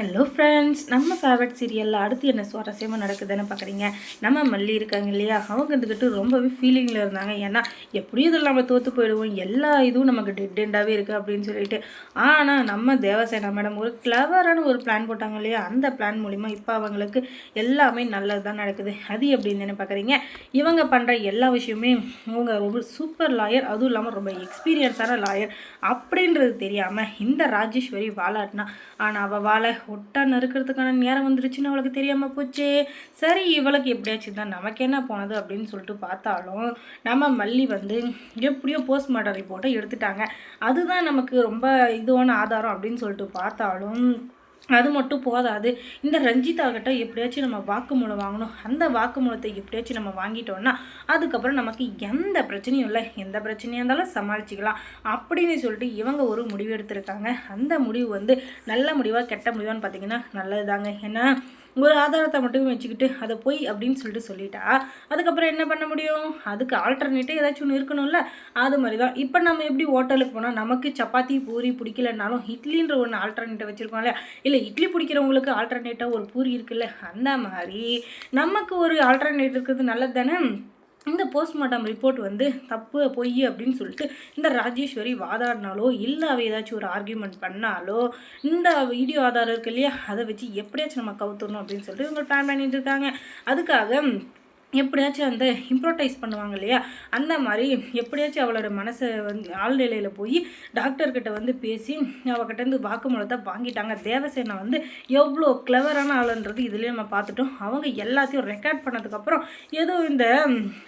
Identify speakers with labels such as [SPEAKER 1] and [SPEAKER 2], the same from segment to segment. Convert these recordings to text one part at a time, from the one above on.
[SPEAKER 1] Hello friends நம்ம favourite சீரியலில் அடுத்து என்ன சுவாரஸ்யமாக நடக்குதுன்னு பார்க்குறீங்க நம்ம மல்லி இருக்காங்க இல்லையா? அவங்க இருந்துக்கிட்டு ரொம்பவே ஃபீலிங்கில் இருந்தாங்க. ஏன்னா எப்படியும் இதில் நம்ம தோற்று போயிடுவோம். எல்லா இதுவும் நமக்கு டெட் எண்டாகவே இருக்குது அப்படின்னு சொல்லிட்டு. ஆனால் நம்ம தேவசேனா மேடம் ஒரு கிளவரான ஒரு பிளான் போட்டாங்க இல்லையா? அந்த பிளான் மூலிமா இப்போ அவங்களுக்கு எல்லாமே நல்லது தான் நடக்குது. அது எப்படின்னு பார்க்குறீங்க இவங்க பண்ணுற எல்லா விஷயமே அவங்க ரொம்ப சூப்பர் லாயர் அதுவும் இல்லாமல் ரொம்ப எக்ஸ்பீரியன்ஸான லாயர் அப்படின்றது தெரியாமல் இந்த ராஜேஸ்வரி வாழாட்டினா ஆனால் அவள் வாழ ஒட்டா நறுக்கிறதுக்கான நேரம் வந்துருச்சுன்னு அவளுக்கு தெரியாமல் போச்சு. சரி இவளுக்கு எப்படியாச்சும் தான் நமக்கு என்ன போனது அப்படின்னு சொல்லிட்டு பார்த்தாலும் நம்ம மல்லி வந்து எப்படியோ போஸ்ட்மார்ட்டம் ரிப்போர்ட்டை எடுத்துட்டாங்க. அதுதான் நமக்கு ரொம்ப இதுவான ஆதாரம் அப்படின்னு சொல்லிட்டு பார்த்தாலும் அது மட்டும் போதாது. இந்த ரஞ்சிதாகிட்ட எப்படியாச்சும் நம்ம வாக்குமூலம் வாங்கணும். அந்த வாக்குமூலத்தை எப்படியாச்சும் நம்ம வாங்கிட்டோம்னா அதுக்கப்புறம் நமக்கு எந்த பிரச்சனையும் இல்லை. எந்த பிரச்சனையாக இருந்தாலும் சமாளிச்சுக்கலாம். அப்படின்னு சொல்லிட்டு இவங்க ஒரு முடிவு எடுத்திருக்காங்க. அந்த முடிவு வந்து நல்ல முடிவாக கெட்ட முடிவான்னு பார்த்தீங்கன்னா நல்லது தாங்க ஏன்னா ஒரு ஆதாரத்தை மட்டும் வச்சுக்கிட்டு அதை போய் அப்படின்னு சொல்லிட்டு சொல்லிட்டா அதுக்கப்புறம் என்ன பண்ண முடியும்? அதுக்கு ஆல்டர்னேட்டிவ் ஏதாச்சும் ஒன்று இருக்கணும்ல? அது மாதிரி தான் இப்போ நம்ம எப்படி ஹோட்டலுக்கு போனால் நமக்கு சப்பாத்தி பூரி பிடிக்கலனாலும் இட்லின்ற ஒன்று ஆல்டர்னேட்டை வச்சுருக்கோம்ல இல்லை? இட்லி பிடிக்கிறவங்களுக்கு ஆல்டர்னேட்டாக ஒரு பூரி இருக்குல்ல? அந்த மாதிரி நமக்கு ஒரு ஆல்டர்னேட் இருக்கிறது நல்லது தானே இந்த போஸ்ட்மார்ட்டம் ரிப்போர்ட் வந்து தப்பு பொய் அப்படின்னு சொல்லிட்டு இந்த ராஜேஸ்வரி வாதாடினாலோ இல்லை அவ ஏதாச்சும் ஒரு ஆர்கியூமெண்ட் பண்ணாலோ இந்த வீடியோ ஆதாரம் இருக்கு இல்லையா அதை வச்சு எப்படியாச்சும் நம்ம கவுத்துடணும் அப்படின்னு சொல்லிட்டு இவங்க பிளான் பண்ணிட்டு இருக்காங்க. அதுக்காக எப்படியாச்சும் அந்த இம்ப்ரோட்டைஸ் பண்ணுவாங்க இல்லையா? அந்த மாதிரி எப்படியாச்சும் அவளோட மனசை வந்து ஆழ்நிலையில் போய் டாக்டர்கிட்ட வந்து பேசி அவகிட்டேருந்து வாக்குமூலத்தை வாங்கிட்டாங்க. தேவசேனா வந்து எவ்வளோ கிளவரான ஆளுன்றது இதுலேயே நம்ம பார்த்துட்டோம். அவங்க எல்லாத்தையும் ரெக்கார்ட் பண்ணதுக்கப்புறம் ஏதோ இந்த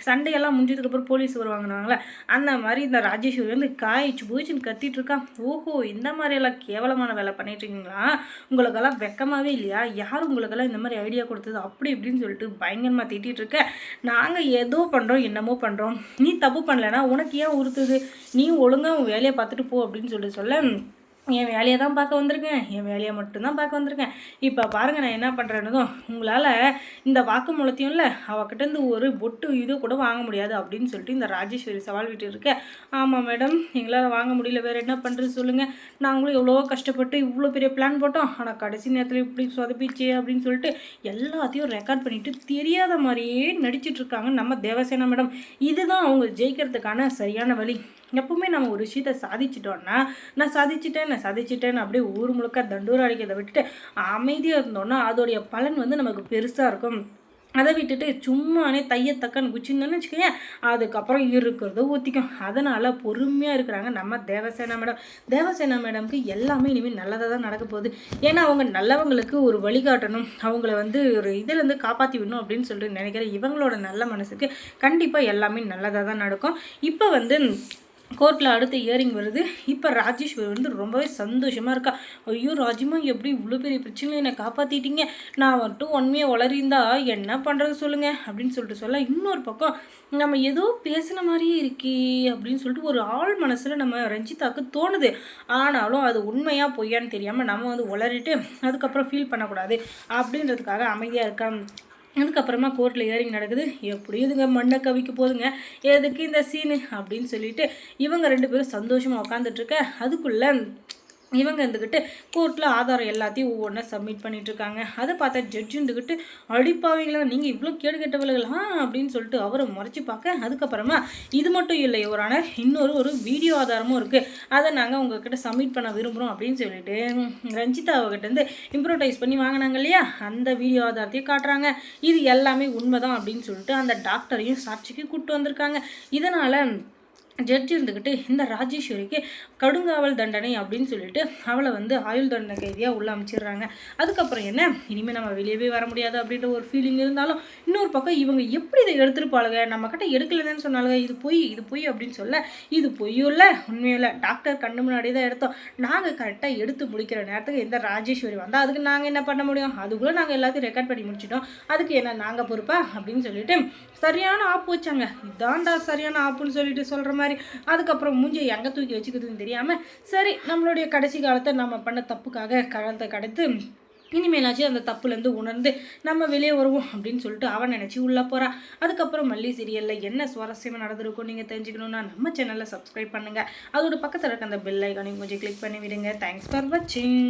[SPEAKER 1] சண்டையெல்லாம் முடிஞ்சதுக்கப்புறம் போலீஸ் வருவாங்கனாங்களே அந்த மாதிரி இந்த ராஜேஸ்வரி வந்து காய்ச்சி பூச்சின்னு கத்திட்டு இருக்கான். ஓஹோ இந்த மாதிரியெல்லாம் கேவலமான வேலை பண்ணிட்டு இருக்கீங்களா? உங்களுக்கெல்லாம் வெக்கமாகவே இல்லையா? யார் உங்களுக்கெல்லாம் இந்த மாதிரி ஐடியா கொடுத்தது? அப்படி இப்படின்னு சொல்லிட்டு பயங்கரமாக திட்டிகிட்டு இருக்க. நாங்கள் ஏதோ பண்ணுறோம் என்னமோ பண்ணுறோம் நீ தப்பு பண்ணலைன்னா உனக்கு ஏன் உறுத்துது? நீ ஒழுங்காக உன் வேலையை பார்த்துட்டு போ அப்படின்னு சொல்லி சொல்ல என் வேலையை தான் பார்க்க வந்திருக்கேன். என் வேலையை மட்டும்தான் பார்க்க வந்திருக்கேன். இப்போ பாருங்கள் நான் என்ன பண்ணுறேன்னதும் உங்களால் இந்த வாக்குமூலத்தையும் இல்லை அவகிட்டேருந்து ஒரு பொட்டு இது கூட வாங்க முடியாது அப்படின்னு சொல்லிட்டு இந்த ராஜேஸ்வரி சவால் விட்டு இருக்கேன் ஆமாம் மேடம் எங்களால் வாங்க முடியல. வேறு என்ன பண்ணுறது சொல்லுங்கள் நாங்களும் எவ்வளோ கஷ்டப்பட்டு இவ்வளோ பெரிய பிளான் போட்டோம். ஆனால் கடைசி நேரத்தில் இப்படி சொதப்பிச்சு அப்படின்னு சொல்லிட்டு எல்லாத்தையும் ரெக்கார்ட் பண்ணிவிட்டு தெரியாத மாதிரியே நடிச்சிட்ருக்காங்க நம்ம தேவசேனா மேடம். இதுதான் அவங்க ஜெயிக்கிறதுக்கான சரியான வழி. எப்பவுமே நம்ம ஒரு விஷயத்தை சாதிச்சிட்டோன்னா நான் சாதிச்சிட்டேன் நான் சாதிச்சிட்டேன் அப்படியே ஊர் முழுக்க தண்டூரம் அடிக்கிறத விட்டுட்டு அமைதியாக இருந்தோன்னா அதோடைய பலன் வந்து நமக்கு பெருசாக இருக்கும். அதை விட்டுட்டு சும்மானே தையத்தக்கன்னு குச்சின்னு வச்சுக்கோங்க அதுக்கப்புறம் இருக்கிறத ஊற்றிக்கும் அதனால் பொறுமையாக இருக்கிறாங்க நம்ம தேவசேனா மேடம். தேவசேனா மேடம்க்கு எல்லாமே இனிமேல் நல்லதாக தான் நடக்க போகுது. ஏன்னா அவங்க நல்லவங்களுக்கு ஒரு வழிகாட்டணும் அவங்கள வந்து ஒரு இதிலேருந்து காப்பாற்றி விடணும் அப்படின்னு சொல்லிட்டு நினைக்கிறேன் இவங்களோட நல்ல மனசுக்கு கண்டிப்பாக எல்லாமே நல்லதாக தான் நடக்கும். இப்போ வந்து கோர்ட்டில் அடுத்த இயரிங் வருது. இப்போ ராஜேஸ்வர் வந்து ரொம்பவே சந்தோஷமாக இருக்கா. ஐயோ ராஜிமா எப்படி இவ்வளோ பெரிய பிரச்சனையில் என்னை காப்பாற்றிட்டீங்க நான் வந்துட்டு ஒன்மையை வளரிந்தா என்ன பண்ணுறது சொல்லுங்கள் அப்படின்னு சொல்லிட்டு சொல்ல இன்னொரு பக்கம் நம்ம ஏதோ பேசின மாதிரியே இருக்கே அப்படின்னு சொல்லிட்டு ஒரு ஆள் மனசில் நம்ம ரஞ்சிதாக்கு தோணுது. ஆனாலும் அது உண்மையாக பொய்யான்னு தெரியாமல் நம்ம வந்து உளறிட்டு அதுக்கப்புறம் ஃபீல் பண்ணக்கூடாது அப்படின்றதுக்காக அமைதியாக இருக்கா அதுக்கப்புறமா கோர்ட்டில் ஹியரிங் நடக்குது. எப்படியும் இதுங்க மண்ணை கவிக்க போதுங்க? எதுக்கு இந்த சீனு அப்படின்னு சொல்லிட்டு இவங்க ரெண்டு பேரும் சந்தோஷமாக உட்காந்துட்ருக்க அதுக்குள்ளே இவங்க இருந்துக்கிட்டு கோர்ட்டில் ஆதாரம் எல்லாத்தையும் ஒவ்வொன்றா சப்மிட் பண்ணிகிட்ருக்காங்க அதை பார்த்தா ஜட்ஜு இருந்துக்கிட்டு அடிப்பாவீங்களா நீங்கள் இவ்வளோ கேடு கெட்டவர்களா அப்படின்னு சொல்லிட்டு அவரை முறைச்சி பார்க்க அதுக்கப்புறமா இது மட்டும் இல்லை இவரான இன்னொரு ஒரு வீடியோ ஆதாரமும் இருக்குது அதை நாங்கள் உங்ககிட்ட சப்மிட் பண்ண விரும்புகிறோம் அப்படின்னு சொல்லிட்டு ரஞ்சிதா அவகிட்டேருந்து இம்ப்ரோடைஸ் பண்ணி வாங்கினாங்க இல்லையா? அந்த வீடியோ ஆதாரத்தையும் காட்டுறாங்க. இது எல்லாமே உண்மைதான் அப்படின்னு சொல்லிட்டு அந்த டாக்டரையும் சாட்சிக்கு கூப்பிட்டு வந்திருக்காங்க. இதனால் ஜட்ஜி இருந்துக்கிட்டு இந்த ராஜேஸ்வரிக்கு கடுங்காவல் தண்டனை அப்படின்னு சொல்லிட்டு அவளை வந்து ஆயுள் தண்டனை கைதியாக உள்ள அமைச்சிடுறாங்க. அதுக்கப்புறம் என்ன? இனிமேல் நம்ம வெளியவே வர முடியாது அப்படின்ற ஒரு ஃபீலிங் இருந்தாலும் இன்னொரு பக்கம் இவங்க எப்படி இதை எடுத்துருப்பாளுங்க? நம்ம கிட்ட எடுக்கலன்னு சொன்னாலுங்க இது பொய் இது பொய் அப்படின்னு சொல்ல இது பொய்யும்ல உண்மையில்ல டாக்டர் கண்ணு முன்னாடி தான் எடுத்தோம். நாங்கள் கரெக்டாக எடுத்து முடிக்கிற நேரத்துக்கு எந்த ராஜேஸ்வரி வந்தால் அதுக்கு நாங்கள் என்ன பண்ண முடியும்? அதுக்குள்ளே நாங்கள் எல்லாத்தையும் ரெக்கார்ட் பண்ணி முடிச்சிட்டோம். அதுக்கு என்ன நாங்கள் பொறுப்பா? அப்படின்னு சொல்லிட்டு சரியான ஆப்பு வச்சாங்க. இதான்டா சரியான ஆப்புன்னு சொல்லிட்டு சொல்கிற மாதிரி மாதிரி. அதுக்கப்புறம் மூஞ்சியை எங்கே தூக்கி வச்சுக்கிறதுன்னு தெரியாமல் சரி நம்மளுடைய கடைசி காலத்தை நம்ம பண்ண தப்புக்காக காலத்தை கடத்து இனிமேலாச்சும் அந்த தப்புலேருந்து உணர்ந்து நம்ம வெளியே வருவோம் அப்படின்னு சொல்லிட்டு அவன் நினச்சி உள்ளே போகிறா அதுக்கப்புறம் மல்லி சீரியலில் என்ன சுவாரஸ்யமாக நடந்திருக்கும் நீங்கள் தெரிஞ்சுக்கணுன்னா நம்ம சேனலில் சப்ஸ்கிரைப் பண்ணுங்கள் அதோட பக்கத்தில் இருக்க அந்த பெல் ஐக்கானையும் கொஞ்சம் கிளிக் பண்ணி விடுங்க தேங்க்ஸ் ஃபார் வாட்சிங்